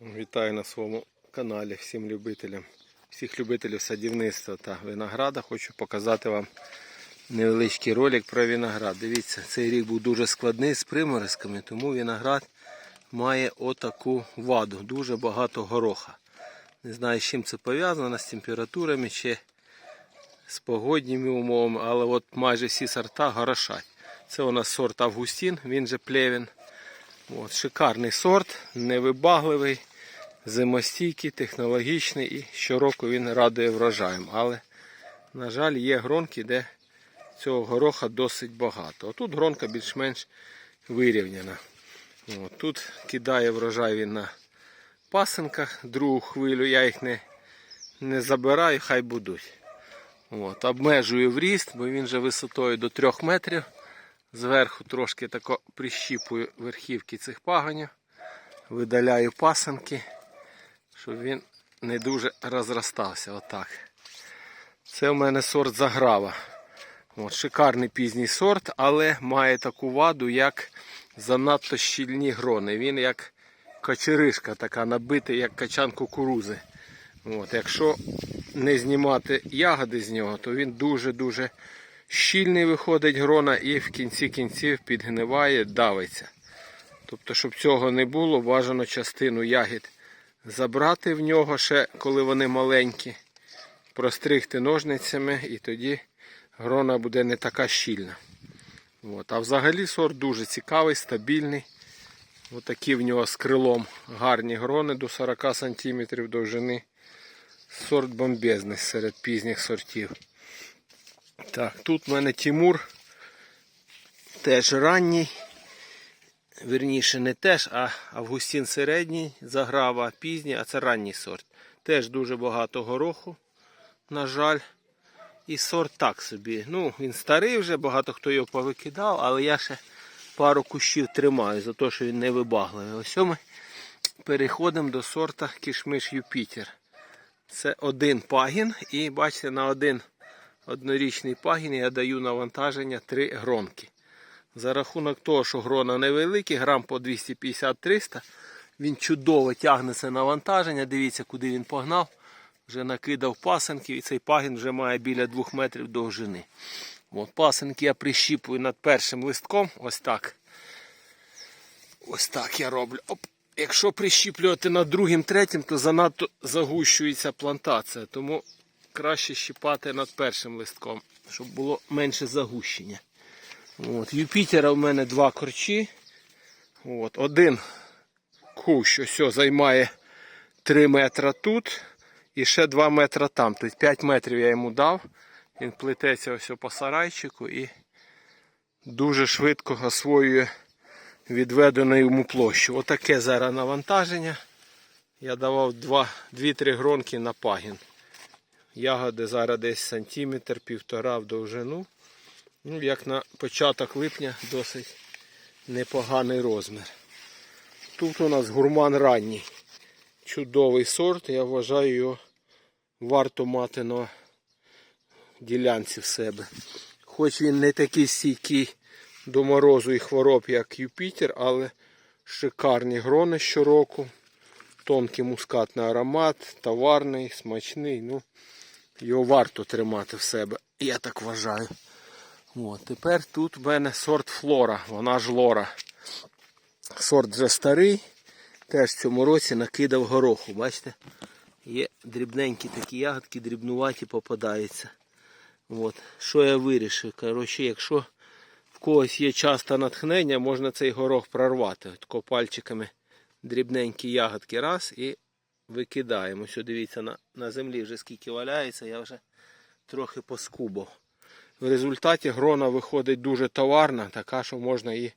Вітаю на своєму каналі всім любителям, всіх любителів садівництва та винограда. Хочу показати вам невеличкий ролик про виноград. Дивіться, цей рік був дуже складний з приморозками, тому виноград має отаку ваду. Дуже багато гороха. Не знаю, з чим це пов'язано, з температурами чи з погодніми умовами, але от майже всі сорта горошать. Це у нас сорт Августін, він же плевін. От, шикарний сорт, невибагливий, зимостійкий, технологічний і щороку він радує врожаєм. Але, на жаль, є гронки, де цього гороха досить багато. Отут гронка більш-менш вирівняна. От, тут кидає врожай він на пасинках, другу хвилю, я їх не, не забираю, хай будуть. От, обмежую в ріст, бо він же висотою до 3 метрів. Зверху трошки тако прищіпую верхівки цих пагонів, видаляю пасанки, щоб він не дуже розростався. Отак. Це в мене сорт заграва. От, шикарний пізній сорт, але має таку ваду, як занадто щільні грони. Він як кочеришка така набитий, як качан кукурузи. От, якщо не знімати ягоди з нього, то він дуже-дуже щільний виходить грона і в кінці кінців підгниває, давиться. Тобто, щоб цього не було, бажано частину ягід забрати в нього ще, коли вони маленькі, простригти ножницями, і тоді грона буде не така щільна. От. А взагалі сорт дуже цікавий, стабільний. Отакі в нього з крилом гарні грони до 40 см довжини. Сорт бомбезний серед пізніх сортів. Так, тут в мене Тимур теж ранній. Вірніше не теж, а Августін середній, заграва пізній, а це ранній сорт. Теж дуже багато гороху, на жаль. І сорт так собі. Ну, він старий вже, багато хто його повикидав, але я ще пару кущів тримаю за те, що він не вибагливий. Ось ми переходимо до сорта кішмиш Юпітер. Це один пагін, і бачите, на один однорічний пагін я даю навантаження 3 гронки. За рахунок того, що грона невеликі, грам по 250-300, він чудово тягне це навантаження. Дивіться, куди він погнав. Вже накидав пасенків і цей пагін вже має біля 2 метрів довжини. От, пасенки я прищіпую над першим листком. Ось так. Ось так я роблю. Оп. Якщо прищіплювати над другим, третім, то занадто загущується плантація. Тому краще щіпати над першим листком, щоб було менше загущення. От, Юпітера в мене два корчі. От, один кущ ось займає 3 метри тут і ще 2 метри там. Тобто 5 метрів я йому дав. Він плететься ось по сарайчику і дуже швидко освоює відведену йому площу. Отаке зараз навантаження. Я давав 2-3 гронки на пагін. Ягоди зараз десь сантиметр, півтора в довжину. Ну, як на початок липня досить непоганий розмір. Тут у нас гурман ранній. Чудовий сорт, я вважаю його варто мати на ділянці в себе. Хоч він не такий стійкий до морозу і хвороб, як Юпітер, але шикарні грони щороку. Тонкий мускатний аромат, товарний, смачний. Ну, його варто тримати в себе, я так вважаю. От, тепер тут в мене сорт флора, вона ж лора. Сорт вже старий, теж в цьому році накидав гороху. Бачите? Є дрібненькі такі ягодки, дрібнуваті попадаються. От. Що я вирішив? Коротше, якщо в когось є часто натхнення, можна цей горох прорвати. Тако пальчиками дрібненькі ягодки раз і викидаємо. Ось дивіться, на, на землі вже скільки валяється, я вже трохи поскубав. В результаті грона виходить дуже товарна, така, що можна її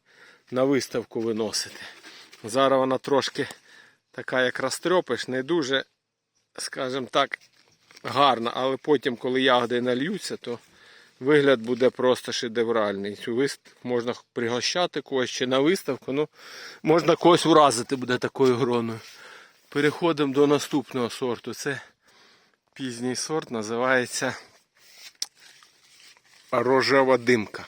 на виставку виносити. Зараз вона трошки така, як розтрьопиш, не дуже, скажімо так, гарна, але потім, коли ягоди нальються, то вигляд буде просто шедевральний. Цю виставку можна пригощати когось чи на виставку, ну можна когось вразити буде такою гроною. Переходимо до наступного сорту. Це пізній сорт, називається рожева димка.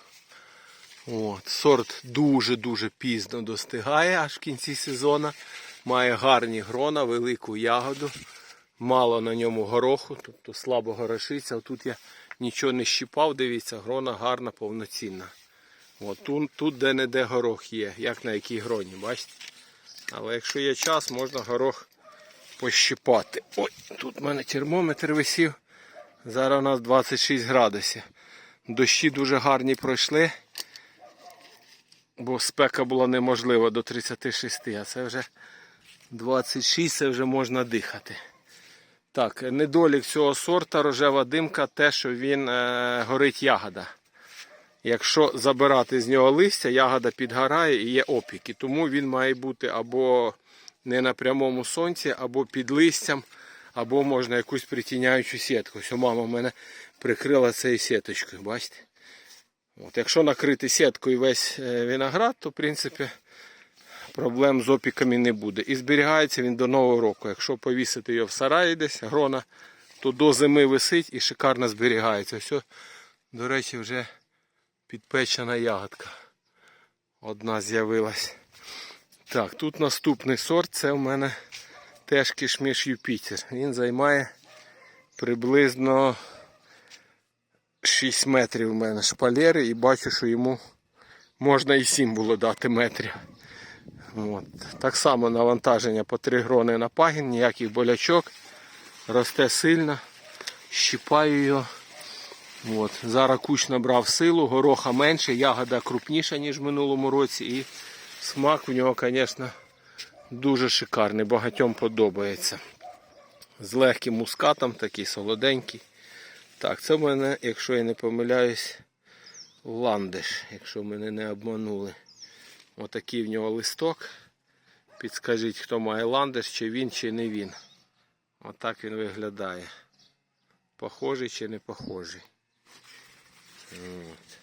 От, Сорт дуже-дуже пізно достигає аж в кінці сезону. Має гарні грона, велику ягоду. Мало на ньому гороху, тобто слабо горошиться. Тут я нічого не щіпав, дивіться, грона гарна, повноцінна. От, тут, тут де-не-де горох є, як на якій гроні, бачите? Але якщо є час, можна горох пощипати. Ой, тут в мене термометр висів. Зараз у нас 26 градусів. Дощі дуже гарні пройшли, бо спека була неможлива до 36, а це вже 26, це вже можна дихати. Так, недолік цього сорта рожева димка, те, що він е, горить ягода. Якщо забирати з нього листя, ягода підгорає і є опіки. Тому він має бути або не на прямому сонці, або під листям, або можна якусь притіняючу сітку. Ось мама в мене прикрила цією сіточкою, бачите? От, якщо накрити сіткою весь е, виноград, то в принципі проблем з опіками не буде. І зберігається він до нового року. Якщо повісити його в сараї десь, грона, то до зими висить і шикарно зберігається. Все, до речі, вже підпечена ягодка. Одна з'явилась. Так, тут наступний сорт, це в мене теж кишміш Юпітер. Він займає приблизно 6 метрів у мене шпалери і бачу, що йому можна і 7 було дати метрів. От. Так само навантаження по 3 грони на пагін, ніяких болячок. Росте сильно, щіпаю його. От. Зараз кущ набрав силу, гороха менше, ягода крупніша, ніж в минулому році. І смак у нього, звісно, дуже шикарний, багатьом подобається. З легким мускатом, такий солоденький. Так, це в мене, якщо я не помиляюсь, ландиш, якщо мене не обманули. Отакий в нього листок. Підскажіть, хто має ландиш, чи він, чи не він. Отак він виглядає. Похожий чи не похожий. От.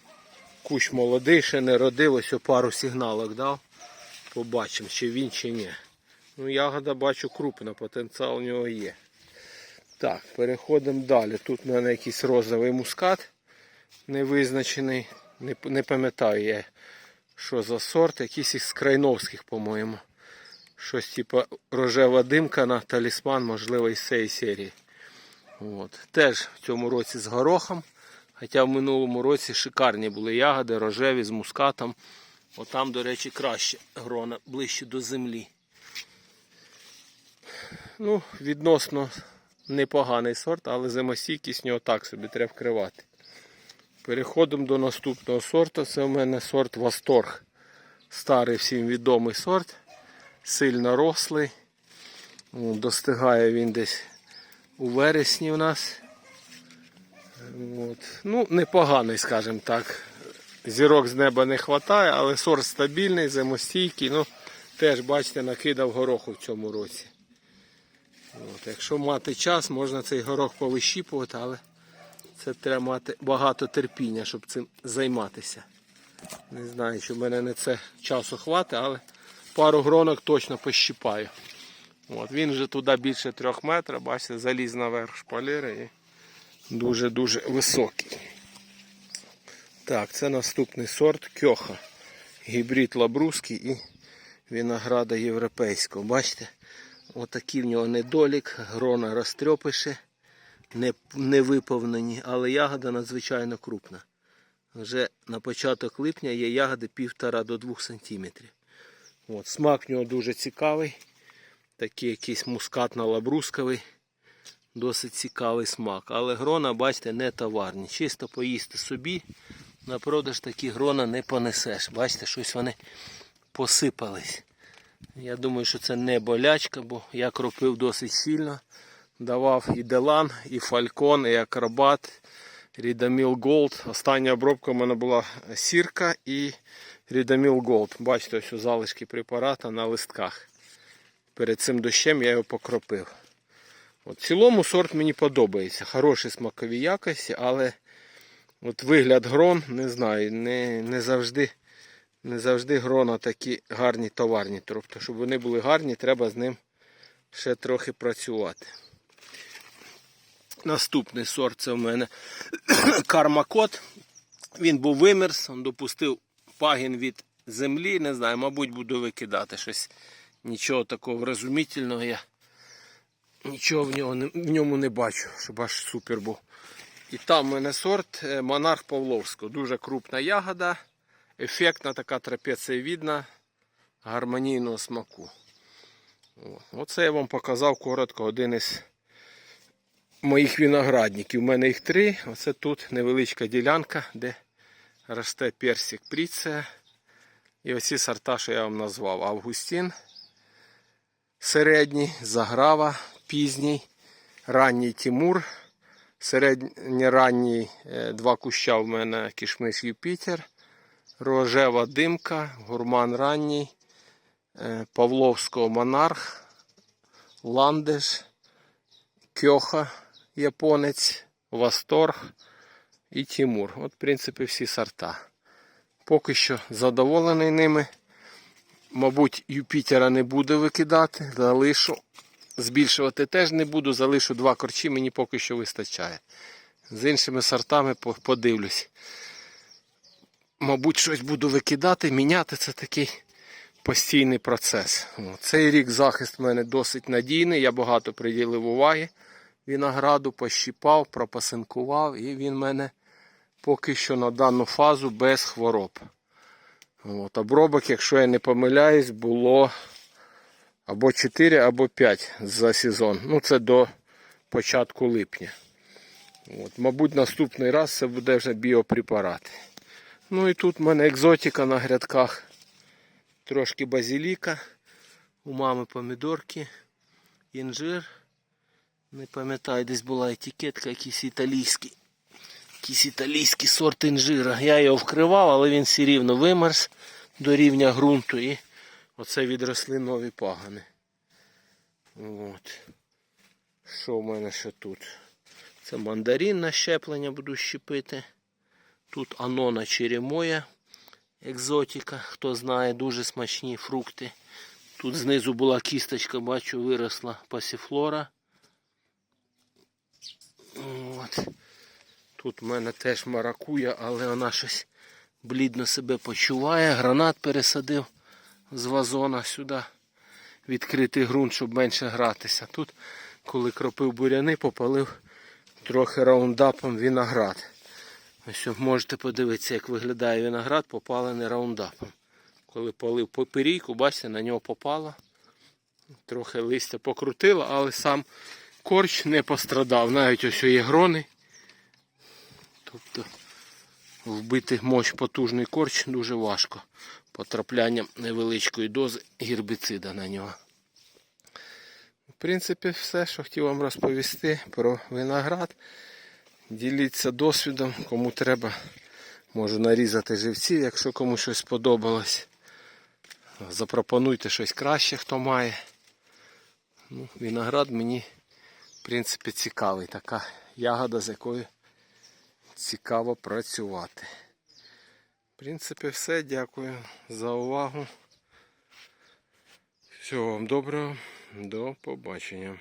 Кущ молодий, ще не родив, ось пару сигналок дав. Побачимо, чи він, чи ні. Ну, ягода бачу крупна, потенціал у нього є. Так, переходимо далі. Тут в мене якийсь розовий мускат невизначений. Не, не пам'ятаю я, що за сорт, якийсь із крайновських, по-моєму. Щось типу рожева димка на талісман, можливо, із цієї серії. От. Теж в цьому році з горохом. Хоча в минулому році шикарні були ягоди, рожеві з мускатом. Отам, до речі, краще грона ближче до землі. Ну, відносно непоганий сорт, але зимостійкість нього так собі треба вкривати. Переходимо до наступного сорту. Це у мене сорт Восторг. Старий всім відомий сорт. Сильно рослий. Достигає він десь у вересні у нас. От. Ну, непоганий, скажімо так. Зірок з неба не вистачає, але сорт стабільний, зимостійкий. Ну, теж, бачите, накидав гороху в цьому році. От. Якщо мати час, можна цей горох повищіпувати, але це треба мати багато терпіння, щоб цим займатися. Не знаю, чи в мене не це часу хватить, але пару гронок точно пощіпаю. От, він вже туди більше трьох метрів, бачите, заліз наверх шпалери і дуже-дуже високий. Так, це наступний сорт кьоха. Гібрид лабрузький і винограда європейського. Бачите? Отакий в нього недолік, грона розтрьопише, не, не виповнені, але ягода надзвичайно крупна. Вже на початок липня є ягоди 1,5 до 2 см. От, смак в нього дуже цікавий. Такий якийсь мускатно-лабрусковий. Досить цікавий смак. Але грона, бачите, не товарні. Чисто поїсти собі. На продаж такі грона не понесеш. Бачите, щось вони посипались. Я думаю, що це не болячка, бо я кропив досить сильно. Давав і Делан, і Фалькон, і Акробат, Рідаміл Голд. Остання обробка в мене була сірка і Рідаміл Голд. Бачите, ось у залишки препарата на листках. Перед цим дощем я його покропив. От, в цілому сорт мені подобається. Хороші смакові якості, але от вигляд грон, не знаю, не, не завжди. Не завжди грона такі гарні товарні. Тобто, щоб вони були гарні, треба з ним ще трохи працювати. Наступний сорт це в мене кармакот. Він був вимерз, він допустив пагін від землі. Не знаю, мабуть, буду викидати щось. нічого такого вразумітельного я нічого в, нього в ньому не бачу, щоб аж супер був. І там в мене сорт е, монарх Павловського. Дуже крупна ягода, ефектна така трапецієвідна, гармонійного смаку. Оце я вам показав коротко один із моїх виноградників. У мене їх три. Оце тут невеличка ділянка, де росте персик пріція. І оці сорта, що я вам назвав. Августін середній, заграва, пізній, ранній Тимур. Середньоранній е, два куща в мене кішмиш Юпітер, рожева димка, гурман ранній, е, Павловського монарх, ландиш, кьоха японець, восторг і Тимур. От, в принципі, всі сорта. Поки що задоволений ними. Мабуть, Юпітера не буду викидати, залишу. Збільшувати теж не буду, залишу два корчі, мені поки що вистачає. З іншими сортами подивлюсь. Мабуть, щось буду викидати, міняти це такий постійний процес. Цей рік захист в мене досить надійний, я багато приділив уваги винограду, пощіпав, пропасинкував, і він в мене поки що на дану фазу без хвороб. От, обробок, якщо я не помиляюсь, було або 4, або 5 за сезон. Ну, це до початку липня. От, мабуть, наступний раз це буде вже біопрепарати. Ну і тут в мене екзотика на грядках. Трошки базиліка. У мами помідорки, інжир. Не пам'ятаю, десь була етикетка якийсь італійський. Якийсь італійський сорт інжира. Я його вкривав, але він все рівно вимерз до рівня ґрунту і оце відросли нові пагани. От. Що в мене ще тут? Це мандарин на щеплення буду щепити. Тут анона черемоя, екзотика, хто знає, дуже смачні фрукти. Тут знизу була кісточка, бачу, виросла пасіфлора. От. Тут в мене теж маракуя, але вона щось блідно себе почуває. Гранат пересадив з вазона сюди. Відкритий ґрунт, щоб менше гратися. Тут, коли кропив буряни, попалив трохи раундапом виноград. Ось можете подивитися, як виглядає виноград, попалений раундапом. Коли полив поперійку, бачите, на нього попало. Трохи листя покрутило, але сам корч не пострадав. Навіть ось є грони. Тобто вбити мощ потужний корч дуже важко. Потраплянням невеличкої дози гербіцида на нього. В принципі, все, що хотів вам розповісти про виноград. Діліться досвідом, кому треба, можу нарізати живців, якщо кому щось сподобалось. Запропонуйте щось краще, хто має. Ну, виноград мені, в принципі, цікавий. Така ягода, з якою цікаво працювати. В принципі, все. Дякую за увагу. Всього вам доброго. До побачення.